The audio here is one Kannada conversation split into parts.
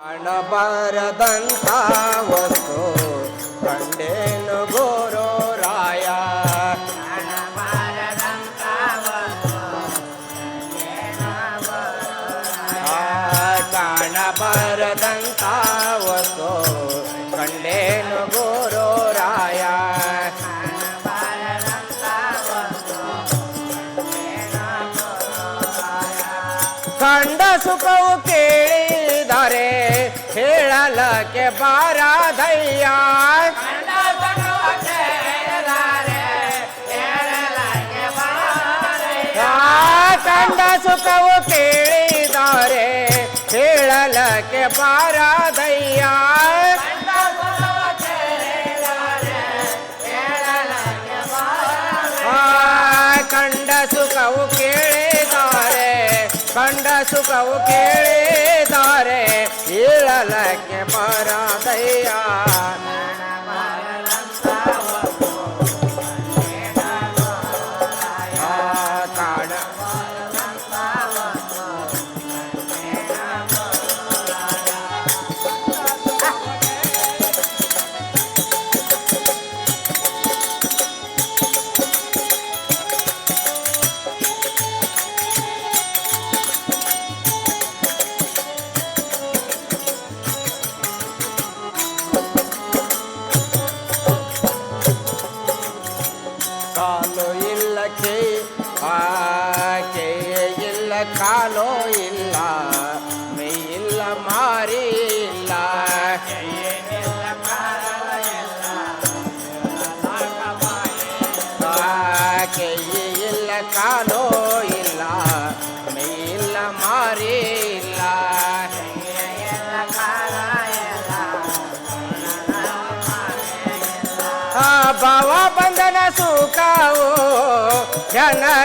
ಕಾಣಬಾರದಂತ ವಸ್ತು ಹೇಳಲಕ್ಕೆ ಬಾರದಯ್ಯ ಆ, ಕಂಡ ಸುಖವು ಕೇಳಿದರೆ ಹೇಳಲಕ್ಕೆ ಬಾರದಯ್ಯ ಆ, ಕಂಡ ಸುಖವು ಕೇಳಿದ್ದಾರೆ ಕಂಡ ಸುಖವು ಕೇಳಿದ್ದಾರೆ ಹೇಳಲಕ್ಕೆ ಬಾರದಯ್ಯ ಕಾಲು ಇಲ್ಲ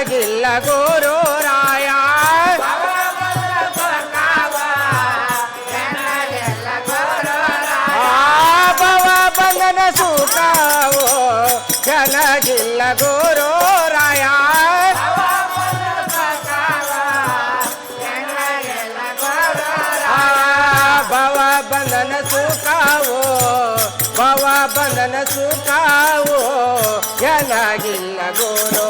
ಜನಗಿಲ್ಲ ಗೋರೋ ರಾಯ. ಆ ಭವ ಬಂಧನ ಸೂತಾವೋ, ಜನಗಿಲ್ಲ ಗೋರೋ ರಾಯ. ಭವ ಬಂಧನ ಸುಖವು ಭವ ಬಂಧನ ಸುಖವು ಜನಗಿಲ್ಲ ಗುರು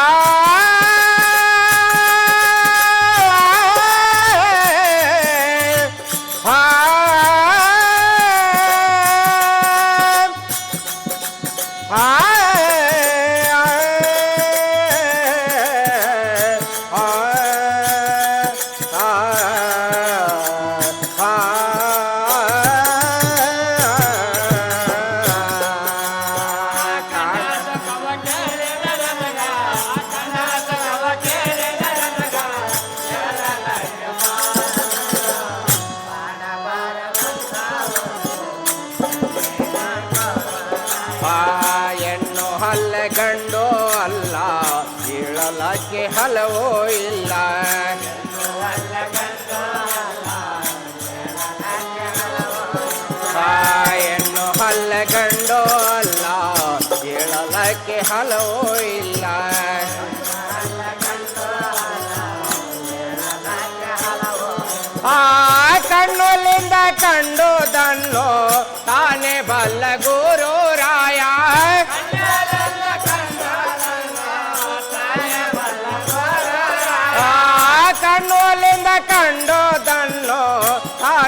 아! ಹಲವೋ ಇಲ್ಲ ಹೆಣ್ಣು ಹಲ್ಲ ಗಂಡೋ ಅಲ್ಲ ಹೇಳಲಕ್ಕೆ ಹಲವೋ ಇಲ್ಲ ಆ ಕಣ್ಣುಲಿಂದ ಕಂಡುದನ್ನು ತಾನೇ ಬಲ್ಲ ಗುರು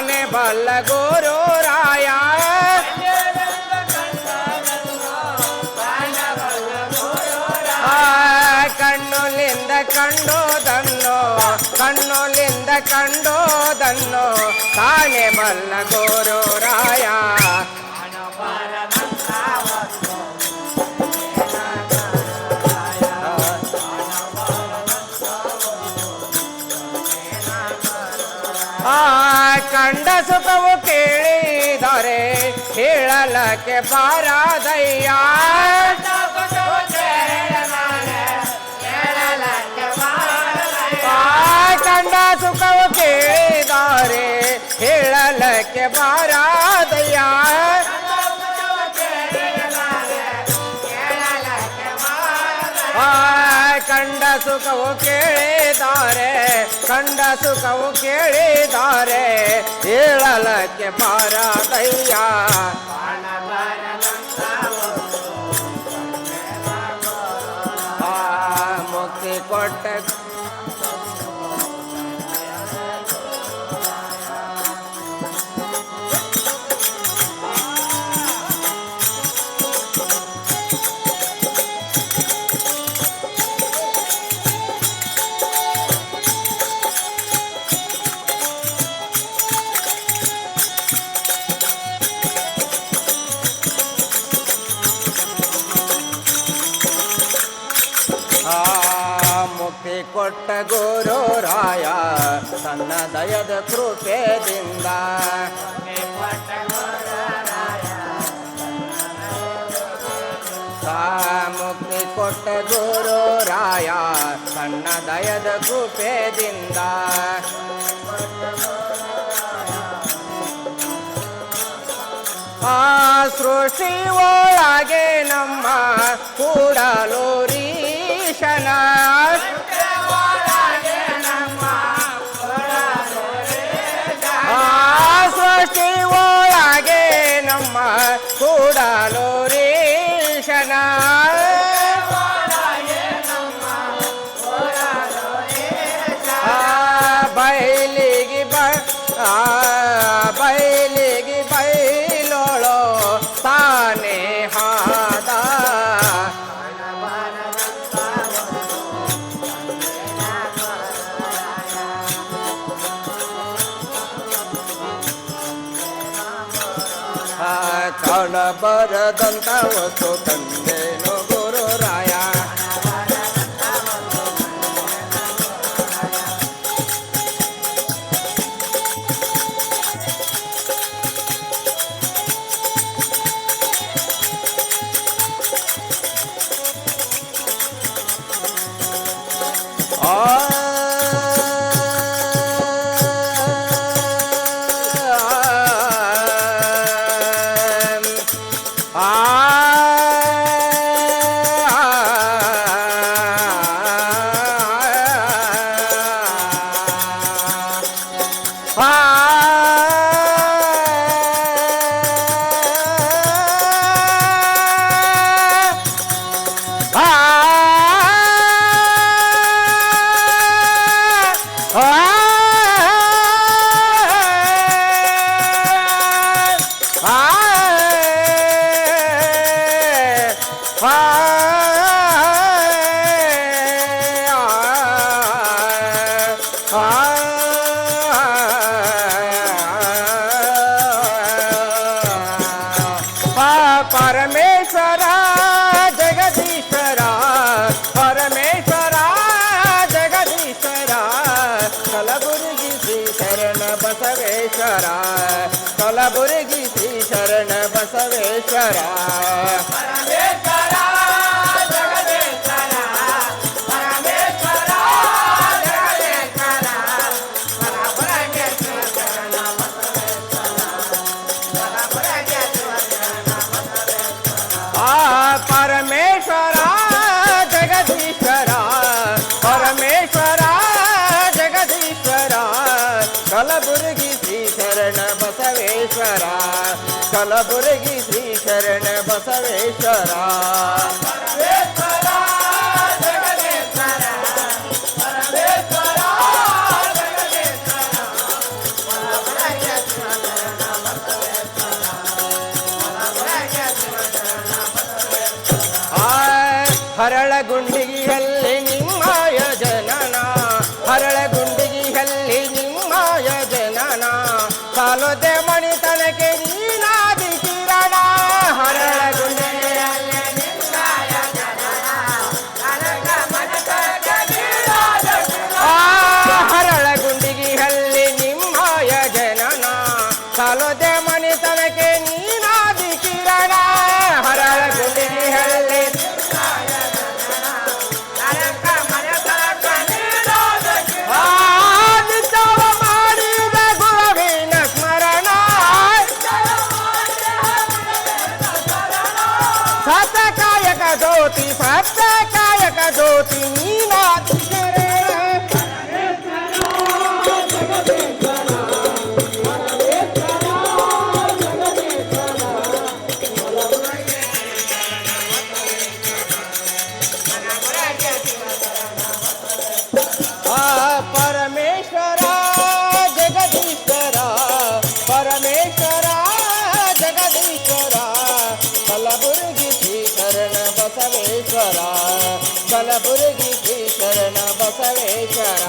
ತಾನೇ ಬಲ್ಲ ಗೋರೋ ರಾಯ. ಕಣ್ಣುಲಿಂದ ಕಂಡೋದನ್ನು ಕಣ್ಣುಲಿಂದ ಕಂಡೋದನ್ನು ತಾನೆ ಬಲ್ಲ ಗುರು ಕೇಳಿದರೆ ಹೇಳಲಕ್ಕೆ ಬಾರದಯ್ಯ. ಕಂಡ ಸುಖವು ಕೇಳಿದರೆ ಹೇಳಲಕ್ಕೆ ಬಾರಾದಯ್ಯ. ಕಂಡ ಸುಖವು ಕೇಳಿದ್ದಾರೆ ಕಂಡ ಸುಖವು ಕೇಳಿದ್ದಾರೆ ಹೇಳಲಕ್ಕೆ ಪಾರ ಆ ಮುಕ್ತಿ ಕೊಟ್ಟ ಕೃಪೆದಿಂದ ಮುಕ್ತಿ ಕೊಟ್ಟ ಗುರು ರಾಯ ಸಣ್ಣ ದಯದ ಕೃಪೆದಿಂದ ಆ ಸೃಷ್ಟಿ ಒಳಗೆ ನಮ್ಮ ಕೂಡಲೂರೀಶನ கோடாலோ ಬರದಂತ ವಸ್ತು Ah! ಕಲಬುರಗಿ ಶ್ರೀ ಶರಣ ಬಸವೇಶ್ವರ ಹರಳಗುಂಡ ಕಲಬುರಗಿ ಶ್ರೀ ಶರಣ ಬಸವೇಶ್ವರ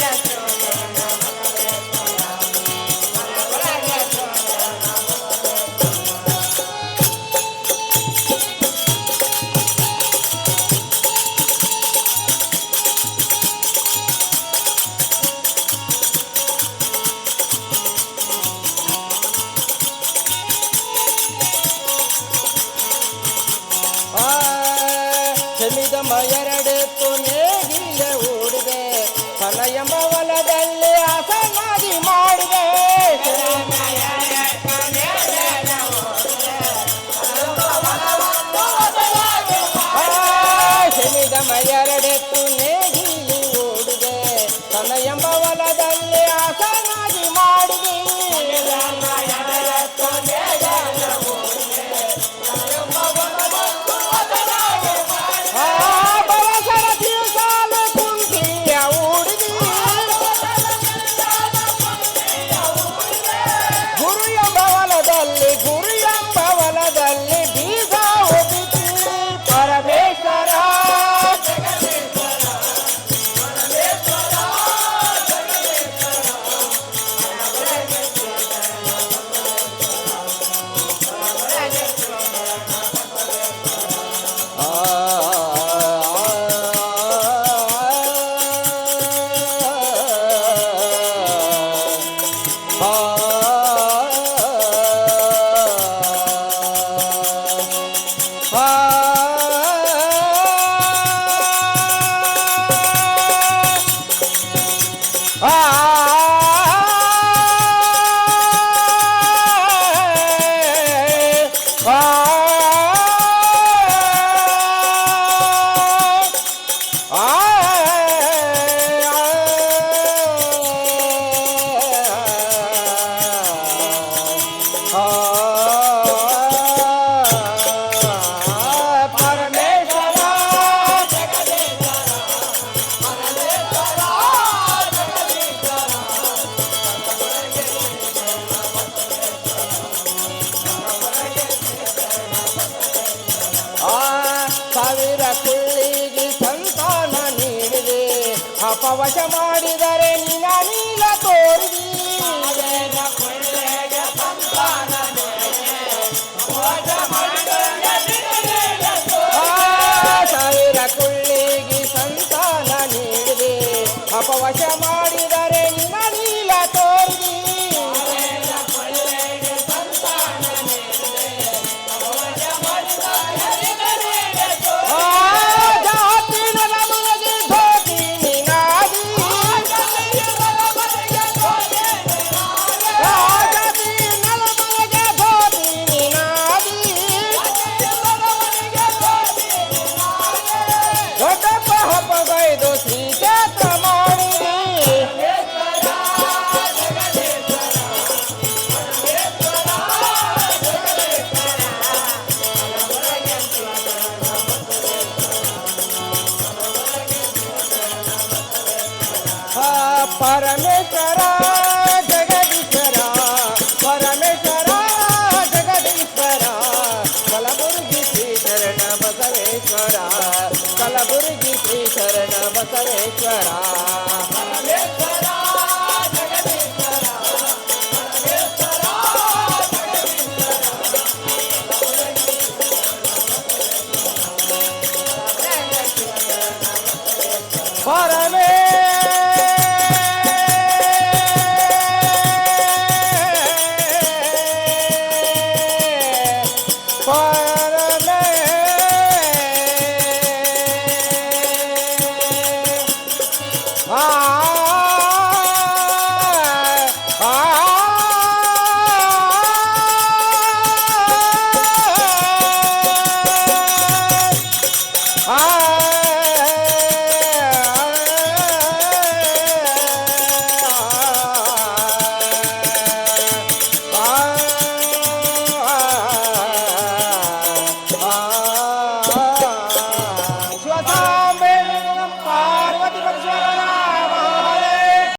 Yeah. ವಶ ಮಾಡಿ ಶರಣ ಬಸವೇಶ್ವರ 啊。